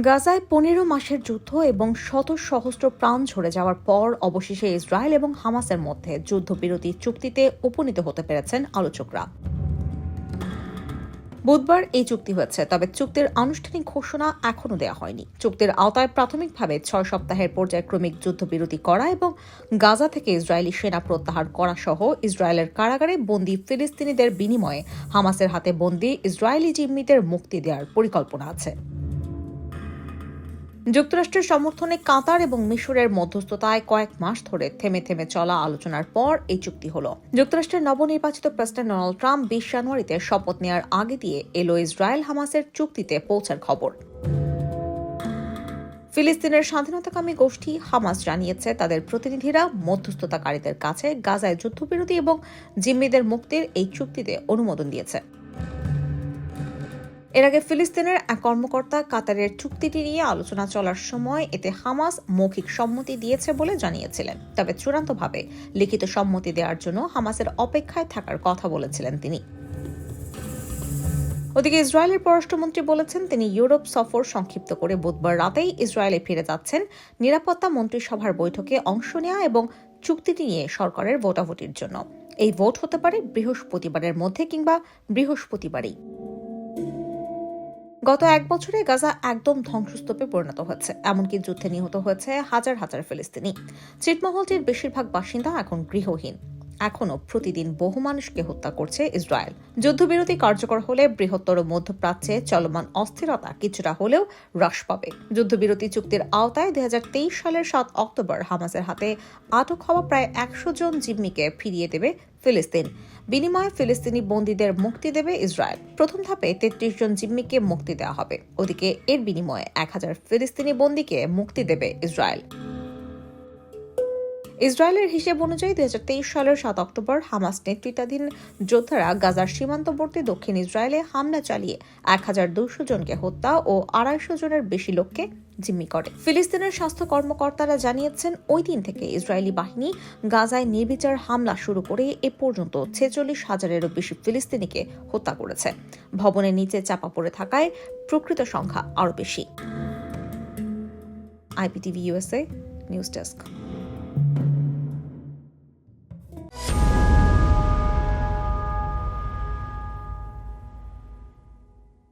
গাজায় পনেরো মাসের যুদ্ধ এবং শত সহস্র প্রাণ ঝরে যাওয়ার পর অবশেষে ইসরায়েল এবং হামাসের মধ্যে যুদ্ধবিরতি চুক্তিতে উপনীত হতে পেরেছেন আলোচকরা। বুধবার এই চুক্তি হয়েছে, তবে চুক্তির আনুষ্ঠানিক ঘোষণা এখনও দেওয়া হয়নি। চুক্তির আওতায় প্রাথমিকভাবে ছয় সপ্তাহের পর্যায়ক্রমিক যুদ্ধবিরতি করা এবং গাজা থেকে ইসরায়েলি সেনা প্রত্যাহার করা সহ ইসরায়েলের কারাগারে বন্দী ফিলিস্তিনিদের বিনিময়ে হামাসের হাতে বন্দী ইসরায়েলি জিম্মিদের মুক্তি দেওয়ার পরিকল্পনা আছে। যুক্তরাষ্ট্রের সমর্থনে কাতার এবং মিশরের মধ্যস্থতায় কয়েক মাস ধরে থেমে থেমে চলা আলোচনার পর এই চুক্তি হল। যুক্তরাষ্ট্রের নবনির্বাচিত প্রেসিডেন্ট ডোনাল্ড ট্রাম্প বিশ জানুয়ারিতে শপথ নেওয়ার আগে দিয়ে এলো ইসরায়েল হামাসের চুক্তিতে পৌঁছার খবর। ফিলিস্তিনের স্বাধীনতাকামী গোষ্ঠী হামাস জানিয়েছে, তাদের প্রতিনিধিরা মধ্যস্থতাকারীদের কাছে গাজায় যুদ্ধবিরতি এবং জিম্মিদের মুক্তির এই চুক্তিতে অনুমোদন দিয়েছে। এর আগে ফিলিস্তিনের এক কর্মকর্তা কাতারের চুক্তিটি নিয়ে আলোচনা চলার সময় এতে হামাস মৌখিক সম্মতি দিয়েছে বলে জানিয়েছিলেন। তবে চূড়ান্তভাবে লিখিত সম্মতি দেওয়ার জন্য হামাসের অপেক্ষায় থাকার কথা বলেছিলেন তিনি। ওদিকে ইসরায়েলের পররাষ্ট্রমন্ত্রী বলেছেন, তিনি ইউরোপ সফর সংক্ষিপ্ত করে বুধবার রাতেই ইসরায়েলে ফিরে যাচ্ছেন। নিরাপত্তা মন্ত্রিসভার বৈঠকে অংশ নেওয়া এবং চুক্তিটি নিয়ে সরকারের ভোটাভুটির জন্য। এই ভোট হতে পারে বৃহস্পতিবারের মধ্যে কিংবা বৃহস্পতিবারই। গত এক বছরে গাজা একদম ধ্বংসস্তূপে পরিণত হয়েছে, এমনকি যুদ্ধে নিহত হয়েছে হাজার হাজার ফিলিস্তিনি। ছিটমহলটির বেশিরভাগ বাসিন্দা এখন গৃহহীন। এখনও প্রতিদিন বহু মানুষকে হত্যা করছে ইসরায়েল। যুদ্ধবিরতি কার্যকর হলে বৃহত্তর মধ্যপ্রাচ্যে চলমান অস্থিরতা কিছুটা হলেও হ্রাস পাবে। যুদ্ধবিরতি চুক্তির আওতায় দুই হাজার তেইশ সালের সাত অক্টোবর হামাসের হাতে আটক হওয়া প্রায় একশো জন জিম্মিকে ফিরিয়ে দেবে ফিলিস্তিন। বিনিময়ে ফিলিস্তিনি বন্দীদের মুক্তি দেবে ইসরায়েল। প্রথম ধাপে তেত্রিশ জন জিম্মিকে মুক্তি দেওয়া হবে। ওদিকে এর বিনিময়ে এক হাজার ফিলিস্তিনি বন্দীকে মুক্তি দেবে ইসরায়েল। ইসরায়েলের হিসেব অনুযায়ী দুই হাজার তেইশ সালের সাত অক্টোবর হামাস নেতৃত্বাধীন যোদ্ধারা গাজার সীমান্তবর্তী দক্ষিণ ইসরায়েলে হামলা চালিয়ে এক হাজার দুশো জনকে হত্যা ও আড়াইশো জনের বেশি লোককে জিম্মি করে। ফিলিস্তিনের স্বাস্থ্য কর্মকর্তারা জানিয়েছেন, ওই দিন থেকে ইসরায়েলি বাহিনী গাজায় নির্বিচার হামলা শুরু করে এ পর্যন্ত ছেচল্লিশ হাজারেরও বেশি ফিলিস্তিনিকে হত্যা করেছে। ভবনের নিচে চাপা পড়ে থাকায় প্রকৃত সংখ্যা আরও বেশি। IPTV USA news desk.